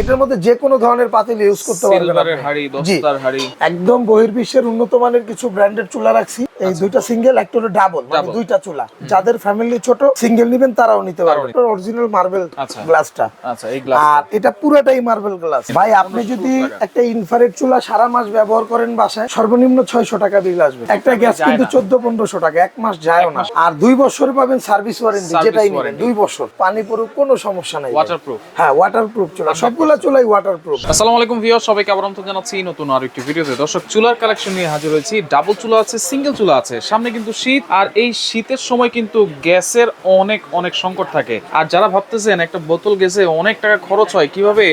এটার মধ্যে যে কোনো ধরনের পাতিল ইউজ করতে পারবেন সিলভারের আপনি। হাড়ি দস্তার হাড়ি। একদম বহির্বিশ্বের উন্নত মানের কিছু ব্র্যান্ডেড চুলা রাখছি। এই দুইটা সিঙ্গেল একটা হলো ডাবল মানে দুইটা চুলা। যাদের ফ্যামিলি ছোট সিঙ্গেল নিবেন তারাও নিতে পারবেন অরিজিনাল মার্বেল আচ্ছা। গ্লাসটা আচ্ছা আর এটা পুরোটাই মার্বেল গ্লাস ভাই আপনি যদি একটা ইনফ্রারেড চুলা সারা মাস ব্যবহার করেন বাসায় সর্বনিম্ন ছয়শো টাকা বিল আসবে। একটা গ্যাস কিন্তু না। চোদ্দ পনেরোশো টাকা এক মাস যায় না। আর দুই বছর পাবেন সার্ভিস ওয়ারেন্টি যেটাই নেবেন। দুই বছর। পানি পড়ুক কোনো সমস্যা নাই। ওয়াটারপ্রুফ হ্যাঁ ওয়াটারপ্রুফ চুলা। সবগুলা চুলাই ওয়াটারপ্রুফ আসসালামু আলাইকুম ভিউয়ার সবাইকে আবার আমন্ত্রণ জানাচ্ছি নতুন আরও একটি ভিডিওতে। দর্শক চুলার কালেকশন নিয়ে হাজির হয়েছি। ডাবল চুলা আছে সিঙ্গেল চুলা আছে। সামনে কিন্তু শীত আর এই শীতের সময় কিন্তু গ্যাসের অনেক অনেক সংকট থাকে। আর যারা ভাবতেছেন একটা বোতল গ্যাসে অনেক টাকা খরচ হয় কীভাবে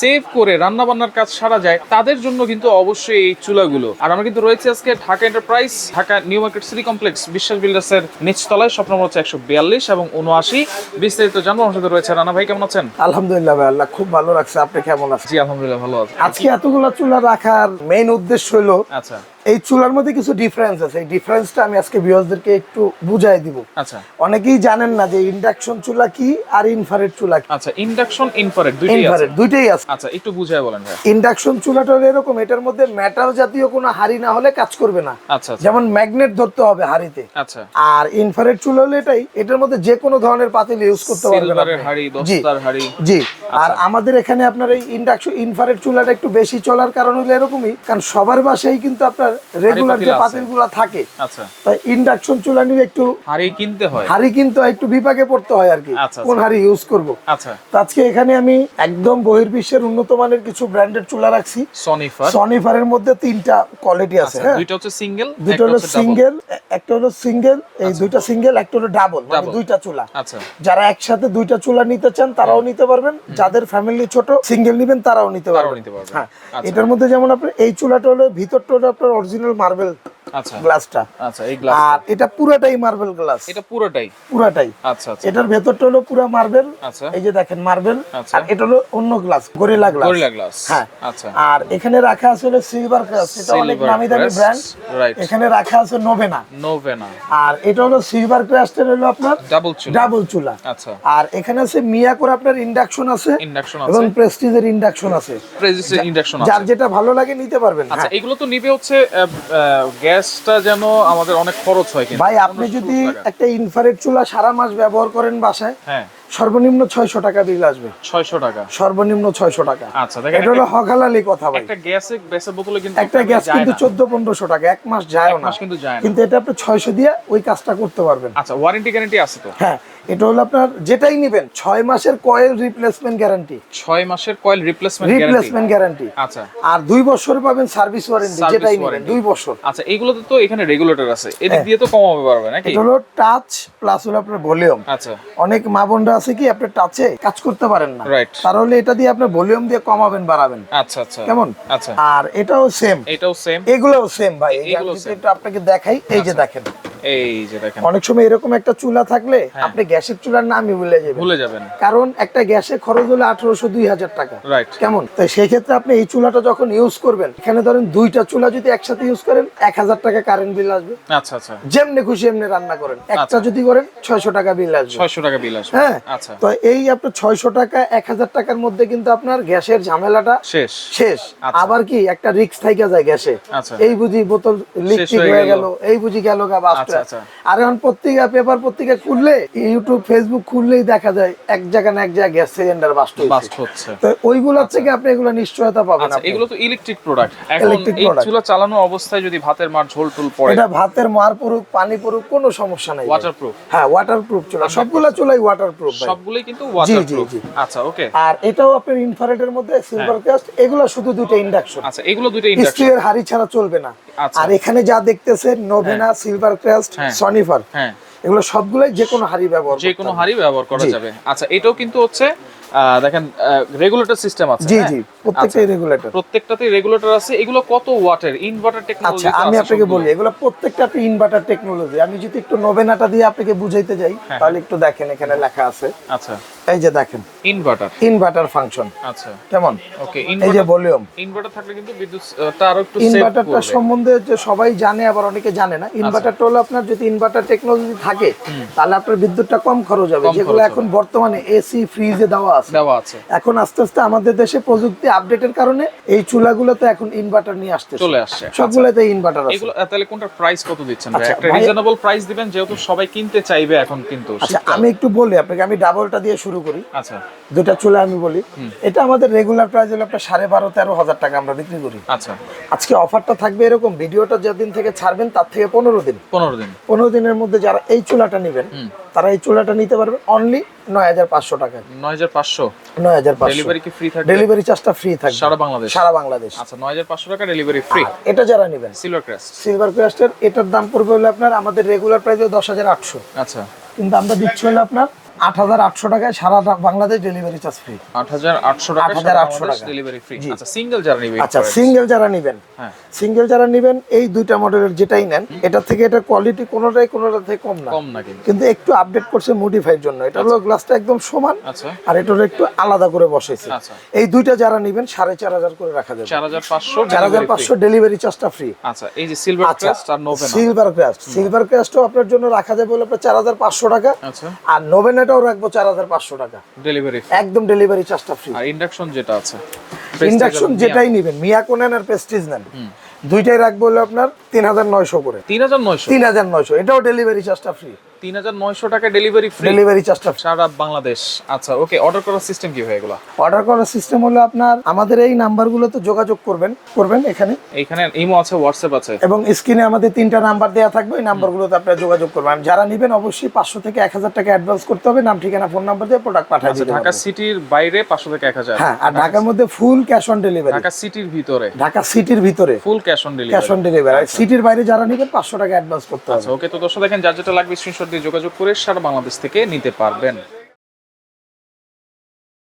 সেভ করে রান্না বান্নার কাজ সারা যায় তাদের জন্য কিন্তু অবশ্যই এই চুলাগুলো। আর আমরা কিন্তু রয়েছে আজকে Dhaka enterprise Dhaka new market city complex Biswas বিল্ডার্সের নিচতলায়। স্বপ্ন নম্বর হচ্ছে একশো বিয়াল্লিশ এবং উনআশি বিস্তারিত জানব আমার সাথে রয়েছে রানা ভাই কেমন আছেন? আলহামদুলিল্লাহ ভাই আল্লাহ খুব ভালো রাখছে। আপনি কেমন আছেন? জি আলহামদুলিল্লাহ ভালো আছে। আজকে এতগুলো চুলা রাখার মেইন উদ্দেশ্য হলো আচ্ছা। এই চুলার মধ্যে কিছু ডিফারেন্স আছে। এই ডিফারেন্সটা আমি আজকে ভিউয়ারদেরকে একটু বুঝাই দিব। আচ্ছা। অনেকেই জানেন না যে ইন্ডাকশন চুলা কি আর ইনফ্রারেড চুলা কি। আচ্ছা ইন্ডাকশন ইনফ্রারেড দুইটাই আছে। ইনফ্রারেড দুইটাই আছে। আচ্ছা একটু বুঝায় বলেন ভাই ইন্ডাকশন চুলাটা হলো এরকম এটার মধ্যে মেটাল জাতীয় কোনো হাড়ি না হলে কাজ করবে না। আচ্ছা আচ্ছা। যেমন ম্যাগনেট ধরতে হবে হাড়িতে। আচ্ছা। আর ইনফ্রারেড চুলা হলো এটাই এটার মধ্যে যে কোনো ধরনের পাতিল ইউজ করতে পারবেন সিলভারের আপনি। হাড়ি জি। দস্তার হাড়ি। জি। আর আমাদের এখানে আপনার এই ইন্ডাকশন ইনফ্রারেড চুলাটা একটু বেশি চলার কারণ হলো এরকমই কারণ সবার বাসায় কিন্তু আপনার রেগুলার যে পাতিলগুলো থাকে আচ্ছা। তাই ইন্ডাকশন চুলা নিয়ে একটু হাড়ি কিনতে হয়? হাড়ি কিন্তু একটু বিপাকে পড়তে হয় আর কি আচ্ছা, কোন হাড়ি ইউজ করব। আচ্ছা। আজকে এখানে আমি একদম বহির্বিশ্বের উন্নত মানের কিছু ব্র্যান্ডের চুলা রাখছি। সনিফার সনিফারের মধ্যে তিনটা কোয়ালিটি আছে আচ্ছা হ্যাঁ? দুইটা হচ্ছে সিঙ্গেল দুটো হলো সিঙ্গেল একটা হলো সিঙ্গেল এই দুইটা সিঙ্গেল একটা হলো ডাবল মানে দুইটা চুলা। আচ্ছা। যারা একসাথে দুইটা চুলা নিতে চান তারাও নিতে পারবেন। যাদের ফ্যামিলি ছোট সিঙ্গেল নিবেন তারাও নিতে পারবেন। হ্যাঁ। আচ্ছা। এটার মধ্যে যেমন আপনার এই চুলাটা হলো ভিতরটা হলো আপনার অরিজিনাল মার্বেল গ্লাসটা। আচ্ছা এই গ্লাস আর এটা পুরাটাই মার্বেল গ্লাস এটা পুরোটাই? পুরাটাই। আচ্ছা আচ্ছা। এটার ভেতরটা হলো পুরা মার্বেল আচ্ছা। এই যে দেখেন মার্বেল আচ্ছা। আর এটা হলো অন্য glass gorilla glass gorilla glass হ্যাঁ। আচ্ছা। আর এখানে রাখা আছে হলো সিলভার ক্রাস এটা অনেক নামি দামি ব্র্যান্ড এখানে রাখা আছে নোভেনা নোভেনা আর এটা হলো সিলভার ক্রাস্টের হলো আপনার ডাবল চুলা। ডাবল চুলা। আচ্ছা। আর এখানে আছে মিয়া করে আপনার ইন্ডাকশন আছে। ইন্ডাকশন এবং আছে। প্রেস্টিজের ইন্ডাকশন আছে। প্রেজিস্টেড ইন্ডাকশন আছে যার যেটা ভালো লাগে নিতে পারবেন। আচ্ছা হ্যাঁ। এগুলো তো নিবে হচ্ছে আহ, গ্যাসটা যেন আমাদের অনেক খরচ হয় কিন্তু। ভাই আপনি যদি একটা ইনফ্রারেড চুলা সারা মাস ব্যবহার করেন বাসায় হ্যাঁ। সর্বনিম্ন ছয়শো টাকা বিল আসবে। ছয়শো টাকা। সর্বনিম্ন ছয়শো টাকা। আচ্ছা দেখেন এটা হলো হকালালি কথা ভাই। একটা গ্যাসে গ্যাসের বোতলে কিন্তু একটা গ্যাস কিন্তু না। চোদ্দ পনেরোশো টাকা এক মাস যায় এক না। মাস কিন্তু যায় না। কিন্তু এটা আপনি ছয়শো দিয়ে ওই কাজটা করতে পারবেন। আচ্ছা ওয়ারেন্টি গ্যারান্টি আছে তো? হ্যাঁ এটা হলো আপনার যেটাই নিবেন ছয় মাসের কয়েল রিপ্লেসমেন্ট গ্যারান্টি ছয় মাসের coil replacement guarantee replacement guarantee আচ্ছা। আর দুই বছর পাবেন সার্ভিস ওয়ারেন্টি যেটাই নেবেন। দুই বছর। আচ্ছা এইগুলোতে তো এখানে রেগুলেটর আছে। এদিক হ্যাঁ। দিয়ে তো কমাবে পারবে নাকি? এটা হলো টাচ প্লাস হলো আপনার ভলিউম আচ্ছা। অনেক মা বোনরা আছে কি আপনার টাচে কাজ করতে পারেন না। রাইট তাহলে এটা দিয়ে আপনার ভলিউম দিয়ে কমাবেন বাড়াবেন। আচ্ছা আচ্ছা। কেমন? আচ্ছা। আর এটাও সেম এটাও সেম এগুলোও সেম ভাই। আচ্ছা। একটু আপনাকে দেখাই। এই যে দেখেন। এই যে দেখেন। অনেক সময় এরকম একটা চুলা থাকলে হ্যাঁ। আপনি গ্যাসের চুলার নামই ভুলে যাবেন। ভুলে যাবেন। কারণ একটা গ্যাসে খরচ হলো আঠারোশো দুই হাজার টাকা। রাইট কেমন? তো সেই ক্ষেত্রে আপনি এই চুলাটা যখন ইউজ করবেন এখানে ধরেন দুইটা চুলা যদি একসাথে ইউজ করেন এক হাজার টাকা কারেন্ট বিল আসবে। আচ্ছা আচ্ছা। যেমনি খুশি এমনি রান্না করেন। একটা আচ্ছা। যদি করেন ছয়শো টাকা বিল আসবে। ছয়শো টাকা বিল আসবে। হ্যাঁ। আচ্ছা। তো এই আপনার ছয়শো টাকা এক হাজার টাকার মধ্যে কিন্তু আপনার গ্যাসের ঝামেলাটা শেষ। শেষ। আচ্ছা। আবার কি? একটা রিক্স থাইকা যায় গ্যাসে। আচ্ছা। এই বুঝি বোতল লিকটিক হয়ে হয়ে গেল। গেল এই বুঝি গেল গা বাস্ট আচ্ছা, আচ্ছা। আর এখন পত্রিকা পেপার পত্রিকা খুললে ইউটিউব ফেসবুক খুললেই দেখা যায় এক জায়গা না এক জায়গায় গ্যাস সিলিন্ডার বাস্ট হচ্ছে। তো ওইগুলোর থেকে আপনি এগুলো নিশ্চয়তা পাবেন আচ্ছা। এগুলো তো ইলেকট্রিক প্রোডাক্ট এখন এই চুলা চালানো অবস্থায় যদি ভাতের মার ঝোল টুল পড়ে এটা ভাতের মার পড়ুক পানি পড়ুক কোনো সমস্যা নাই। ওয়াটারপ্রুফ হ্যাঁ ওয়াটারপ্রুফ চুলা। সবগুলা চুলাই ওয়াটারপ্রুফ ভাই। সবগুলোই কিন্তু ওয়াটারপ্রুফ। আচ্ছা ওকে আর এটাও আপনার ইনফ্রারেডের মধ্যে সিলভার কাস্ট এগুলো শুধু দুটো ইন্ডাকশন আচ্ছা এগুলো দুটো ইন্ডাকশন স্টিলের হাড়ি ছাড়া চলবে না। আচ্ছা। আর এখানে যা দেখতেছেন নোভেনা সিলভার ক্রাস্ট। সনিফার এগুলো সবগুলাই যে কোনো হাড়ি ব্যবহার যে কোনো হাড়ি ব্যবহার করা যাবে। আচ্ছা এটাও কিন্তু হচ্ছে দেখেন রেগুলেটর সিস্টেম আছে জি হ্যাঁ? জি প্রত্যেকটাই রেগুলেটর প্রত্যেকটাতেই রেগুলেটর আছে। এগুলো কত ওয়াটের? ইনভার্টার টেকনোলজি আচ্ছা আমি আপনাকে বলি এগুলো প্রত্যেকটা আপনি ইনভার্টার টেকনোলজি আমি যদি একটু নোভেনাটা দিয়ে আপনাকে বুঝাইতে যাই হ্যাঁ। তাহলে একটু দেখেন এখানে লেখা আছে। আচ্ছা। এই যে দেখেন। ইনভার্টার ইনভার্টার ফাংশন আচ্ছা। কেমন? ওকে এই যে ভলিউম ইনভার্টার থাকলে কিন্তু বিদ্যুৎ আহ, তা আরও একটু সেভ ইনভার্টারটা সম্বন্ধে যে সবাই জানে আবার অনেকে জানে না। ইনভার্টারটা হলো আপনার যদি ইনভার্টার টেকনোলজি থাকে তাহলে আপনার বিদ্যুৎটা কম খরচ হবে। যেগুলো এখন বর্তমানে এসি ফ্রিজে দেওয়া আছে। দেওয়া আছে। এখন আস্তে আস্তে আমাদের দেশে প্রযুক্তি আপডেটের কারণে এই চুলাগুলোতে এখন ইনভার্টার নিয়ে আসতে চলে আসছে। সবগুলোতে ইনভার্টার আছে। এগুলো তাহলে কোনটার প্রাইস কত দিচ্ছেন আচ্ছা, একটা রিজনেবল প্রাইস দিবেন যেহেতু সবাই কিনতে চাইবে এখন কিন্তু আচ্ছা আমি একটু বলি আপনাকে আমি ডাবলটা দিয়ে শুরু করি। আচ্ছা। দুটা চুলা আমি বলি এটা আমাদের রেগুলার প্রাইস হলো আপনার সাড়ে বারো তেরো হাজার টাকা আমরা বিক্রি করি। আচ্ছা। আজকে অফারটা থাকবে এরকম ভিডিওটা যেদিন থেকে ছাড়বেন তার থেকে পনেরো দিন। পনেরো দিন। পনেরো দিনের মধ্যে যারা এই চুলাটা নেবেন তারা এই চুলাটা নিতে পারবেন অনলি নয় হাজার পাঁচশো টাকায়। নয় হাজার পাঁচশো? নয় হাজার পাঁচশো। ডেলিভারি কি ফ্রি থাকবে? ডেলিভারি চার্জটা ফ্রি থাকবে। সারা বাংলাদেশ? সারা বাংলাদেশ। আচ্ছা নয় হাজার পাঁচশো টাকা ডেলিভারি ফ্রি এটা যারা নেবেন সিলভার ক্রেস্ট সিলভার ক্রাস্টের এটার দাম পড়বে হলো আপনার আমাদের রেগুলার প্রাইস দশ হাজার আটশো। আচ্ছা। কিন্তু আমরা দিচ্ছি হলো আপনার আট হাজার আটশো টাকায় সারা বাংলাদেশ ডেলিভারি চার্জ ফ্রি আট হাজার আটশো টাকা 8,800 টাকা। ডেলিভারি ফ্রি আচ্ছা সিঙ্গেল যারা নিবে আচ্ছা সিঙ্গেল যারা নেবেন হ্যাঁ। সিঙ্গেল যারা নেবেন এই দুইটা মডেলের যেটাই নেন এটা থেকে এটা কোয়ালিটি কোনোটাই কোনোটা থেকে কম না। কম না কিন্তু। একটু আপডেট করছে মডিফাইড জন্য। এটা হলো গ্লাসটা একদম সমান আচ্ছা। আর এটা একটু আলাদা করে বসেছে। আচ্ছা। এই দুইটা যারা নেবেন সাড়ে চার হাজার করে রাখা যাবে। চার হাজার পাঁচশো চার হাজার পাঁচশো ডেলিভারি চার্জটা ফ্রি আচ্ছা এই যে সিলভার আচ্ছা ক্রেস্ট আর নোভেনা সিলভার ক্রাস্ট সিলভার ক্রাস্টও আপনার জন্য রাখা যাবে হলো আপনার চার হাজার পাঁচশো টাকা। আচ্ছা। আর নোভেনাটাও রাখব চার হাজার পাঁচশো টাকা। ডেলিভারি একদম ডেলিভারি চার্জটা ফ্রি আর ইন্ডাকশন যেটা আছে ইন্ডাকশন যেটাই নেবেন মিয়াকো নেন আর প্রেস্টিজ নেন। দুইটাই রাখব হলো আপনার তিন হাজার নয়শো করে। তিন হাজার নয়শো। তিন হাজার নয়শো এটাও ডেলিভারি চার্জটা ফ্রি তিন হাজার নয়শো টাকা ডেলিভারি ফ্রি ডেলিভারি চার্জটা সারা বাংলাদেশ। আচ্ছা ওকে অর্ডার করার সিস্টেম কি হয় এগুলো? অর্ডার করার সিস্টেম হলো আপনার আমাদের এই নাম্বারগুলোতে যোগাযোগ করবেন করবেন এখানে। এইখানে ইমো আছে হোয়াটসঅ্যাপ আছে। এবং স্ক্রিনে আমাদের তিনটা নাম্বার দেওয়া থাকবে ওই নাম্বারগুলোতে আপনারা যোগাযোগ করবেন। যারা নেবেন অবশ্যই পাঁচশো থেকে এক হাজার টাকা অ্যাডভান্স করতে হবে নাম ঠিকানা ফোন নাম্বার দিয়ে প্রোডাক্ট পাঠিয়ে আচ্ছা দিতে ঢাকা সিটির বাইরে পাঁচশো থেকে এক হাজার। হ্যাঁ আর ঢাকার মধ্যে full cash on delivery Dhaka city ভিতরে। ঢাকা সিটির ভিতরে। Full cash on cash on delivery সিটির বাইরে যারা নেবেন পাঁচশো টাকা অ্যাডভান্স করতে হবে। আচ্ছা ওকে তো দর্শক দেখেন যার যেটা লাগবে স্ক্রিনশট দিয়ে যোগাযোগ করে সারা বাংলাদেশ থেকে নিতে পারবেন।